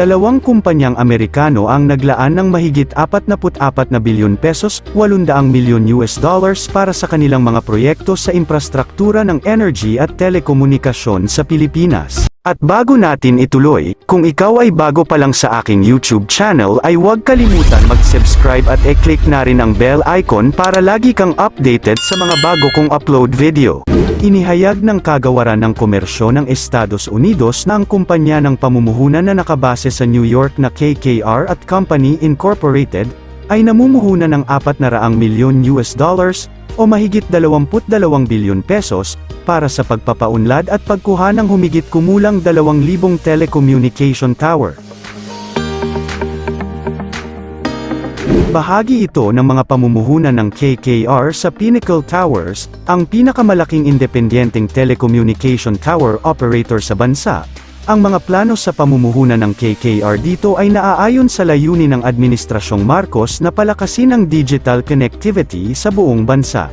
Dalawang kumpanyang Amerikano ang naglaan ng mahigit 44 na bilyon pesos, 800 milyon US dollars para sa kanilang mga proyekto sa infrastruktura ng energy at telekomunikasyon sa Pilipinas. At bago natin ituloy, kung ikaw ay bago pa lang sa aking YouTube channel ay huwag kalimutan mag-subscribe at e-click na rin ang bell icon para lagi kang updated sa mga bago kong upload video. Inihayag ng kagawaran ng komersyo ng Estados Unidos na ang kumpanya ng pamumuhunan na nakabase sa New York na KKR at Company Incorporated, ay namumuhunan ng 400 milyon US dollars, o mahigit 22 bilyon pesos, para sa pagpapaunlad at pagkuha ng humigit kumulang 2,000 telecommunication tower. Bahagi ito ng mga pamumuhunan ng KKR sa Pinnacle Towers, ang pinakamalaking independenteng telecommunication tower operator sa bansa. Ang mga plano sa pamumuhunan ng KKR dito ay naaayon sa layunin ng Administrasyong Marcos na palakasin ang digital connectivity sa buong bansa.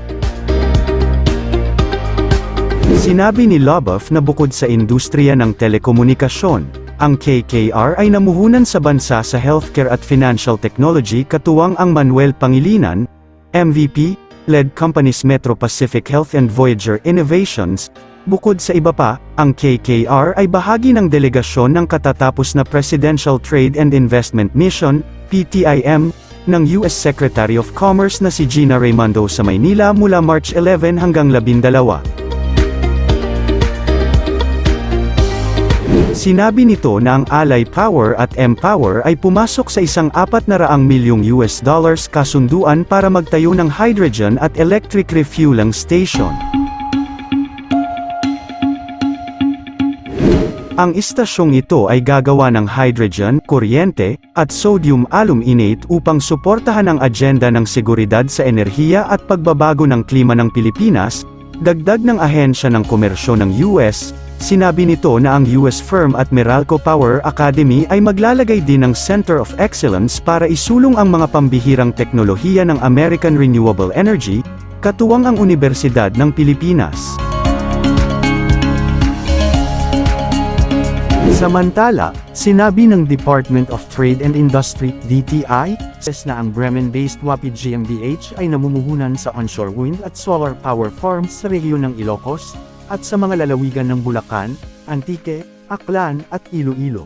Sinabi ni Lobov na bukod sa industriya ng telekomunikasyon, ang KKR ay namuhunan sa bansa sa healthcare at financial technology katuwang ang Manuel Pangilinan, MVP, led companies Metro Pacific Health and Voyager Innovations. Bukod sa iba pa, ang KKR ay bahagi ng delegasyon ng katatapos na Presidential Trade and Investment Mission, PTIM, ng US Secretary of Commerce na si Gina Raimondo sa Maynila mula March 11 hanggang 12. Sinabi nito na ang Ally Power at M-Power ay pumasok sa isang 400 milyong US dollars kasunduan para magtayo ng hydrogen at electric refueling station. Ang istasyong ito ay gagawa ng hydrogen, kuryente, at sodium aluminate upang suportahan ang agenda ng seguridad sa enerhiya at pagbabago ng klima ng Pilipinas, dagdag ng ahensya ng komersyo ng US, Sinabi nito na ang US firm at Meralco Power Academy ay maglalagay din ng Center of Excellence para isulong ang mga pambihirang teknolohiya ng American Renewable Energy, katuwang ang Universidad ng Pilipinas. Samantala, sinabi ng Department of Trade and Industry, DTI, na ang Bremen-based Wapid GmbH ay namumuhunan sa onshore wind at solar power farms sa rehiyon ng Ilocos, at sa mga lalawigan ng Bulacan, Antique, Aklan at Iloilo.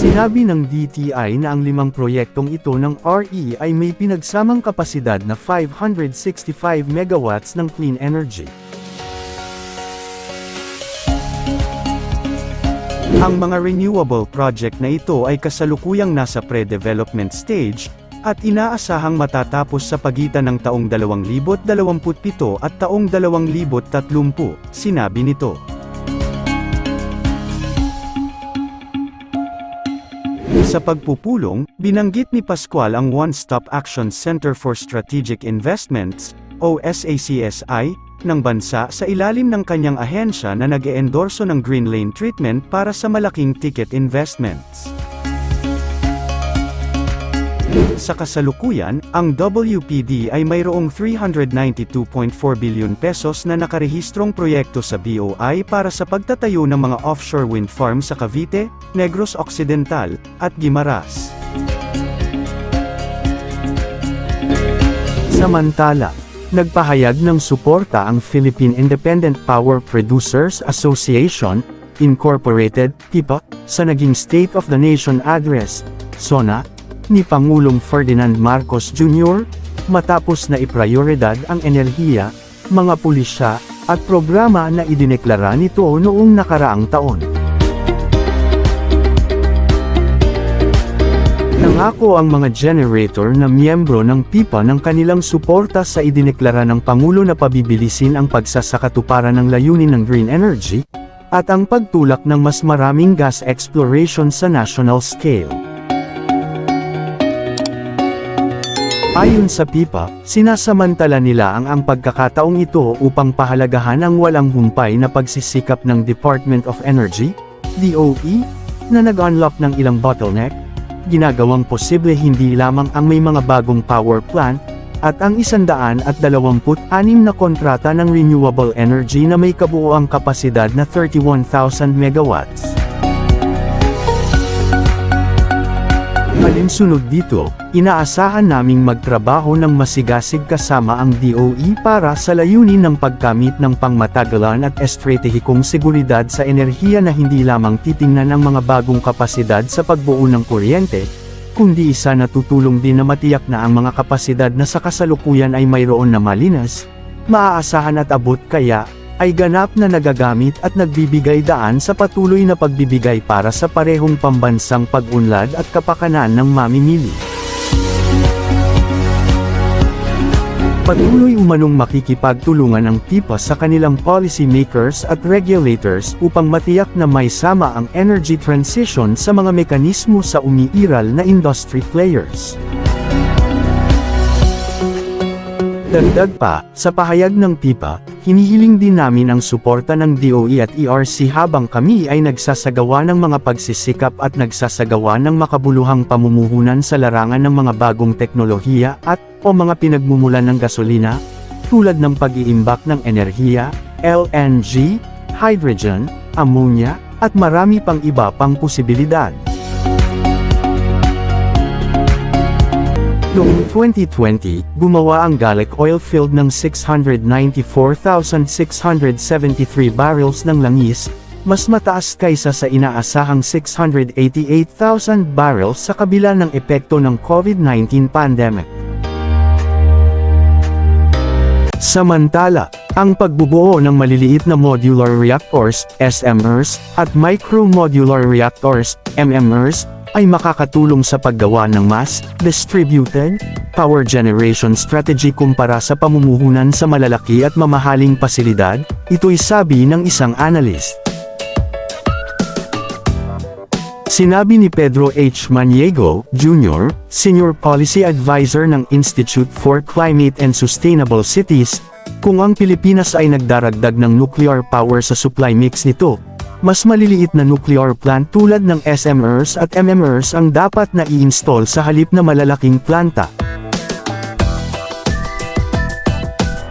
Sinabi ng DTI na ang limang proyektong ito ng RE ay may pinagsamang kapasidad na 565 megawatts ng clean energy. Ang mga renewable project na ito ay kasalukuyang nasa pre-development stage, at inaasahang matatapos sa pagitan ng taong 2027 at taong 2030, sinabi nito. Sa pagpupulong, binanggit ni Pascual ang One Stop Action Center for Strategic Investments, o SACSI, ng bansa sa ilalim ng kanyang ahensya na nag-eendorso ng Green Lane Treatment para sa malaking ticket investments. Sa kasalukuyan, ang WPD ay mayroong 392.4 bilyon pesos na nakarehistrong proyekto sa BOI para sa pagtatayo ng mga offshore wind farm sa Cavite, Negros Occidental, at Guimaras. Samantala, nagpahayag ng suporta ang Philippine Independent Power Producers Association, Incorporated, PIPA, sa naging State of the Nation Address, SONA, ni Pangulong Ferdinand Marcos Jr., matapos na iprioridad ang enerhiya, mga pulisya, at programa na idineklara nito noong nakaraang taon. Nangako ang mga generator na miyembro ng PIPA ng kanilang suporta sa idineklara ng Pangulo na pabibilisin ang pagsasakatuparan ng layunin ng green energy, at ang pagtulak ng mas maraming gas exploration sa national scale. Ayon sa PIPA, sinasamantala nila ang ang pagkakataong ito upang pahalagahan ang walang humpay na pagsisikap ng Department of Energy, DOE, na nag-unlock ng ilang bottleneck, ginagawang posible hindi lamang ang may mga bagong power plant, at ang 126 na kontrata ng renewable energy na may kabuoang kapasidad na 31,000 megawatts. Alinsunod dito, inaasahan naming magtrabaho ng masigasig kasama ang DOE para sa layunin ng pagkamit ng pangmatagalan at estratehikong seguridad sa enerhiya na hindi lamang titingnan ang mga bagong kapasidad sa pagbuo ng kuryente, kundi isa na tutulong din na matiyak na ang mga kapasidad na sa kasalukuyan ay mayroon na malinas, maaasahan at abot kaya, ay ganap na nagagamit at nagbibigay daan sa patuloy na pagbibigay para sa parehong pambansang pag-unlad at kapakanan ng mamimili. Patuloy umanong makikipagtulungan ang TIPA sa kanilang policy makers at regulators upang matiyak na may sama ang energy transition sa mga mekanismo sa umiiral na industry players. Dagdag pa, sa pahayag ng PIPA, hinihiling din namin ang suporta ng DOE at ERC habang kami ay nagsasagawa ng mga pagsisikap at nagsasagawa ng makabuluhang pamumuhunan sa larangan ng mga bagong teknolohiya at o mga pinagmumulan ng gasolina, tulad ng pag-iimbak ng enerhiya, LNG, hydrogen, ammonia, at marami pang iba pang posibilidad. Noong 2020, gumawa ang Gallic oil field ng 694,673 barrels ng langis, mas mataas kaysa sa inaasahang 688,000 barrels sa kabila ng epekto ng COVID-19 pandemic. Samantala, ang pagbubuo ng maliliit na modular reactors, SMRs, at micro-modular reactors, MMRs, ay makakatulong sa paggawa ng mass, distributed, power generation strategy kumpara sa pamumuhunan sa malalaki at mamahaling pasilidad, ito'y sabi ng isang analyst. Sinabi ni Pedro H. Maniego, Jr., Senior Policy Advisor ng Institute for Climate and Sustainable Cities, kung ang Pilipinas ay nagdaragdag ng nuclear power sa supply mix nito, mas maliliit na nuclear plant tulad ng SMRs at MMRs ang dapat na i-install sa halip na malalaking planta.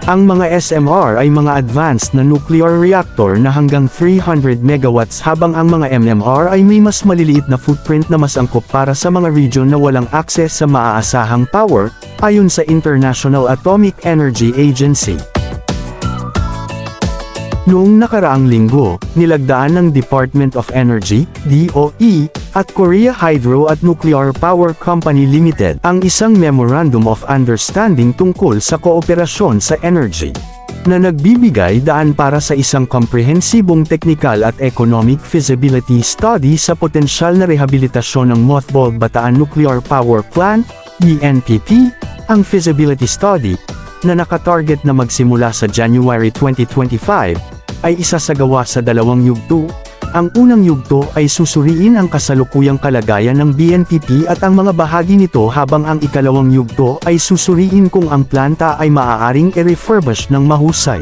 Ang mga SMR ay mga advanced na nuclear reactor na hanggang 300 megawatts habang ang mga MMR ay may mas maliliit na footprint na mas angkop para sa mga region na walang access sa maaasahang power, ayon sa International Atomic Energy Agency. Noong nakaraang linggo, nilagdaan ng Department of Energy, DOE, at Korea Hydro at Nuclear Power Company Limited ang isang Memorandum of Understanding tungkol sa kooperasyon sa energy na nagbibigay daan para sa isang komprehensibong technical at economic feasibility study sa potensyal na rehabilitasyon ng mothballed Bataan Nuclear Power Plant, BNPP, ang feasibility study, na nakatarget na magsimula sa January 2025, ay isasagawa sa dalawang yugto. Ang unang yugto ay susuriin ang kasalukuyang kalagayan ng BNPP at ang mga bahagi nito habang ang ikalawang yugto ay susuriin kung ang planta ay maaaring i-refurbish ng mahusay.